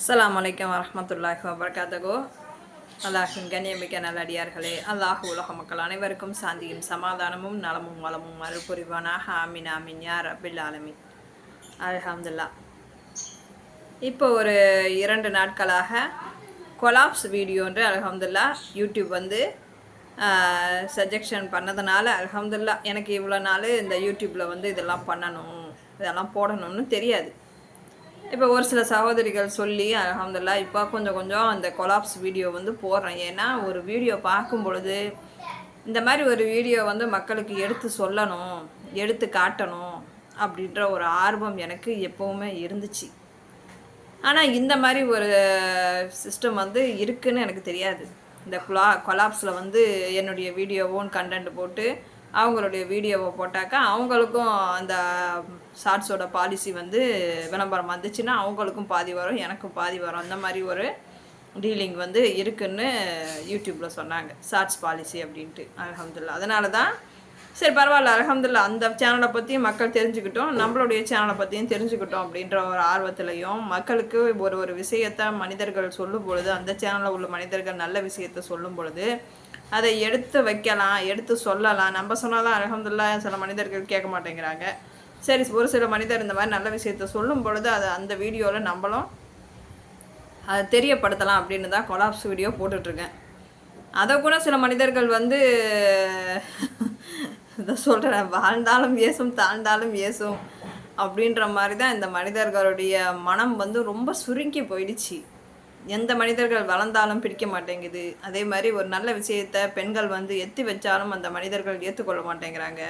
அஸ்லாம் அலைக்கும் வரமத்துல்லாஹி வபரகாத்தகோ அல்லாஹின் கண்ணியமிக்க நல்லடியார்களே அல்லாஹ் உலக மக்கள் அனைவருக்கும் சாந்தியும் சமாதானமும் நலமும் வளமும் மறுபுரிவானாக. ஆமின் ஆமின் யார் அபில் ஆலமின். அல்ஹம்துல்லா. இப்போ ஒரு இரண்டு நாட்களாக கொலாப்ஸ் வீடியோன்று அல்ஹம்துல்லா யூடியூப் வந்து சஜெக்ஷன் பண்ணதுனால அல்ஹம்துல்லா எனக்கு இவ்வளோ நாள் இந்த யூடியூப்பில் வந்து இதெல்லாம் பண்ணணும் இதெல்லாம் போடணும்னு தெரியாது. இப்போ ஒரு சில சகோதரிகள் சொல்லி அலமதுல்லா இப்போ கொஞ்சம் கொஞ்சம் அந்த கொலாப்ஸ் வீடியோ வந்து போடுறேன். ஏன்னா ஒரு வீடியோ பார்க்கும் பொழுது இந்த மாதிரி ஒரு வீடியோ வந்து மக்களுக்கு எடுத்து சொல்லணும் எடுத்து காட்டணும் அப்படின்ற ஒரு ஆர்வம் எனக்கு எப்போவுமே இருந்துச்சு. ஆனால் இந்த மாதிரி ஒரு சிஸ்டம் வந்து இருக்குன்னு எனக்கு தெரியாது. இந்த குலா கொலாப்ஸில் வந்து என்னுடைய வீடியோவும் கண்டென்ட் போட்டு அவங்களுடைய வீடியோவை போட்டாக்கா அவங்களுக்கும் அந்த ஷார்ட்ஸோட பாலிசி வந்து விளம்பரம் வந்துச்சுன்னா அவங்களுக்கும் பாதி வரும் எனக்கும் பாதி வரும். அந்த மாதிரி ஒரு டீலிங் வந்து இருக்குன்னு யூடியூப்பில் சொன்னாங்க. ஷார்ட்ஸ் பாலிசி அப்படின்ட்டு. அலமதுல்லா அதனால தான் சரி பரவாயில்ல. அலகம்துல்லா அந்த சேனலை பற்றியும் மக்கள் தெரிஞ்சுக்கிட்டோம். நம்மளுடைய சேனலை பற்றியும் தெரிஞ்சுக்கிட்டோம் அப்படின்ற ஒரு ஆர்வத்திலையும் மக்களுக்கு ஒரு ஒரு விஷயத்தை மனிதர்கள் சொல்லும் பொழுது அந்த சேனலில் உள்ள மனிதர்கள் நல்ல விஷயத்தை சொல்லும் பொழுது அதை எடுத்து வைக்கலாம் எடுத்து சொல்லலாம். நம்ம சொன்னாலும் அலகம்துல்லா சில மனிதர்கள் கேட்க மாட்டேங்கிறாங்க. சரி ஒரு சில மனிதர் இந்த மாதிரி நல்ல விஷயத்த சொல்லும் பொழுது அதை அந்த வீடியோவில் நம்மளும் அதை தெரியப்படுத்தலாம் அப்படின்னு தான் கொலாப்ஸ் வீடியோ போட்டுட்ருக்கேன் அதை கூட சில மனிதர்கள் வந்து இதை சொல்கிறேன் வாழ்ந்தாலும் ஏசும் தாழ்ந்தாலும் ஏசும் அப்படின்ற மாதிரி தான் இந்த மனிதர்களுடைய மனம் வந்து ரொம்ப சுருங்கி போயிடுச்சு. எந்த மனிதர்கள் வளர்ந்தாலும் பிடிக்க மாட்டேங்குது. அதே மாதிரி ஒரு நல்ல விஷயத்த பெண்கள் வந்து எத்தி வச்சாலும் அந்த மனிதர்கள் ஏற்றுக்கொள்ள மாட்டேங்கிறாங்க.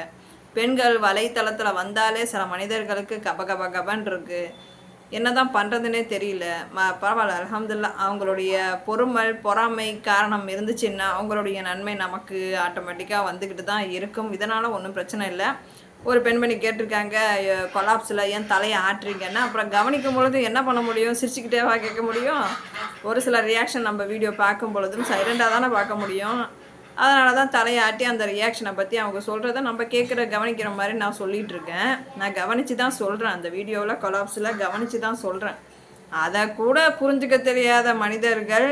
பெண்கள் வலைத்தளத்தில் வந்தாலே சில மனிதர்களுக்கு கப கப கபன் என்னதான் பண்ணுறதுனே தெரியல. ம பரவாயில்ல அலமதுல்லா அவங்களுடைய பொறுமல் பொறாமை காரணம் இருந்துச்சுன்னா அவங்களுடைய நன்மை நமக்கு ஆட்டோமேட்டிக்காக வந்துக்கிட்டு தான் இருக்கும். இதனால் ஒன்றும் பிரச்சனை இல்லை. ஒரு பெண்மணி கேட்டிருக்காங்க கொலாப்ஸில் ஏன் தலையை ஆட்டுறீங்கன்னா? அப்புறம் கவனிக்கும் பொழுது என்ன பண்ண முடியும்? சிரிச்சுக்கிட்டேவா கேட்க முடியும். ஒரு சில ரியாக்ஷன் நம்ம வீடியோ பார்க்கும் பொழுதும் சைலண்டாக தானே பார்க்க முடியும். அதனால தான் தலையாட்டி அந்த ரியாக்ஷனை பற்றி அவங்க சொல்கிறத நம்ம கேட்குற கவனிக்கிற மாதிரி நான் சொல்லிகிட்டு இருக்கேன். நான் கவனித்து தான் சொல்கிறேன் அந்த வீடியோவில் கொலாப்ஸில் கவனித்து தான் சொல்கிறேன் அதை கூட புரிஞ்சுக்க தெரியாத மனிதர்கள்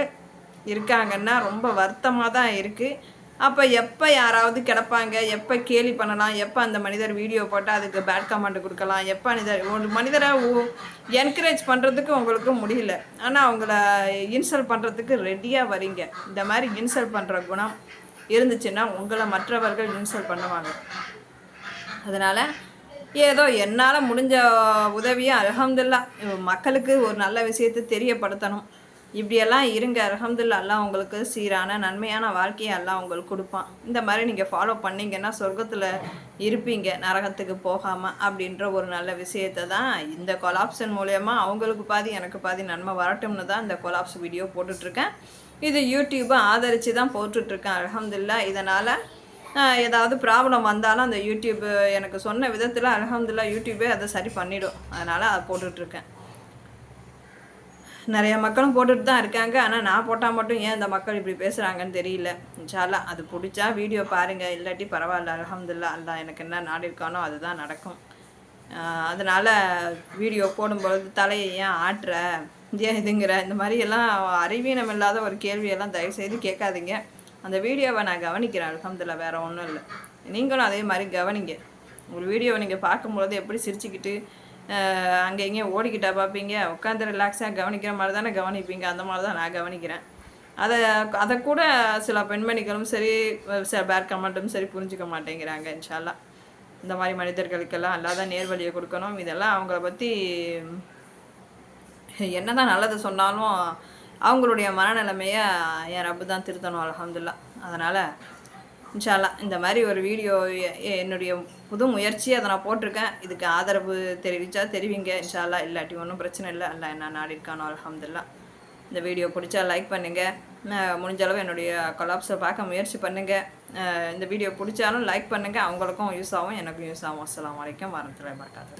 இருக்காங்கன்னா ரொம்ப வருத்தமாக தான் இருக்குது அப்போ எப்போ யாராவது கிடப்பாங்க? எப்போ கேலி பண்ணலாம்? எப்போ அந்த மனிதர் வீடியோ போட்டால் அதுக்கு பேட் கமெண்ட் கொடுக்கலாம்? எப்போ மனிதர் ஒரு மனிதரை என்கரேஜ் பண்ணுறதுக்கு உங்களுக்கு முடியல. ஆனால் அவங்கள இன்சல்ட் பண்ணுறதுக்கு ரெடியாக வரீங்க. இந்த மாதிரி இன்சல்ட் பண்ணுற குணம் இருந்துச்சுன்னா உங்களை மற்றவர்கள் இன்சல்ட் பண்ணுவாங்க. அதனால் ஏதோ என்னால் முடிஞ்ச உதவியை அலகம்துல்லா மக்களுக்கு ஒரு நல்ல விஷயத்தை தெரியப்படுத்தணும். இப்படியெல்லாம் இருங்க அலமதுல்லா எல்லாம் உங்களுக்கு சீரான நன்மையான வாழ்க்கையை எல்லாம் உங்களுக்கு கொடுப்பான். இந்த மாதிரி நீங்கள் ஃபாலோ பண்ணிங்கன்னா சொர்க்கத்தில் இருப்பீங்க நரகத்துக்கு போகாமல் அப்படின்ற ஒரு நல்ல விஷயத்தை தான் இந்த கொலாப்ஷன் மூலயமா அவங்களுக்கு பாதி எனக்கு பாதி நன்மை வரட்டும்னு தான் இந்த கொலாப்ஸ் வீடியோ போட்டுட்ருக்கேன். இது யூடியூப்பை ஆதரித்து தான் போட்டுட்ருக்கேன் அலமதுல்லா இதனால் ஏதாவது ப்ராப்ளம் வந்தாலும் அந்த யூடியூப் எனக்கு சொன்ன விதத்தில் அலமதுல்லா யூடியூபே அதை சரி பண்ணிவிடும் அதனால் அதை போட்டுட்ருக்கேன். நிறைய மக்களும் போட்டுட்டு தான் இருக்காங்க. ஆனால் நான் போட்டால் மட்டும் ஏன் இந்த மக்கள் இப்படி பேசுகிறாங்கன்னு தெரியல. இன்ஷால்லா அது பிடிச்சா வீடியோ பாருங்கள் இல்லாட்டி பரவாயில்ல அலமதுல்லா அல்லா எனக்கு என்ன நாடு இருக்கானோ அதுதான் நடக்கும். அதனால் வீடியோ போடும்பொழுது தலையை ஏன் ஆட்டுற? ஏன் இதுங்கிற? இந்த மாதிரியெல்லாம் அறிவீனம் இல்லாத ஒரு கேள்வியெல்லாம் தயவுசெய்து கேட்காதீங்க. அந்த வீடியோவை நான் கவனிக்கிறேன். அலமதுல்லா வேறு ஒன்றும் இல்லை. நீங்களும் அதே மாதிரி கவனிங்க. ஒரு வீடியோவை நீங்கள் பார்க்கும்பொழுது எப்படி சிரிச்சுக்கிட்டு அங்கே எங்கேயும் ஓடிக்கிட்டா பார்ப்பீங்க உட்காந்து ரிலாக்ஸாக கவனிக்கிற மாதிரி தானே கவனிப்பீங்க. அந்த மாதிரி தான் நான் கவனிக்கிறேன். அதை அதை கூட சில பெண்மணிகளும் சரி சில பேர் கமெண்ட்டும் சரி புரிஞ்சுக்க மாட்டேங்கிறாங்க இன்ஷால்லா இந்த மாதிரி மனிதர்களுக்கெல்லாம் அல்லாத நேர்வழியை கொடுக்கணும். இதெல்லாம் அவங்கள பற்றி என்ன தான் நல்லது சொன்னாலும் அவங்களுடைய மனநிலைமையை என் ரப்பு தான் திருத்தணும் அலமதுல்லா அதனால் இன்ஷால்லா இந்த மாதிரி ஒரு வீடியோ என்னுடைய புது முயற்சி அதை நான் போட்டிருக்கேன். இதுக்கு ஆதரவு தெரிவித்தா தெரிவிங்க இன்ஷால்லா இல்லாட்டி ஒன்றும் பிரச்சனை இல்லை. அல்ல என்ன நாடி இருக்கானோ அலமதுல்லா இந்த வீடியோ பிடிச்சா லைக் பண்ணுங்கள் முடிஞ்ச அளவு என்னுடைய கொலாப்ஸை பார்க்க முயற்சி பண்ணுங்கள் இந்த வீடியோ பிடிச்சாலும் லைக் பண்ணுங்கள் அவங்களுக்கும் யூஸ் ஆகும் எனக்கும் யூஸ் ஆகும். அஸ்லாம் வலைக்கம் வரத்துல பார்க்காது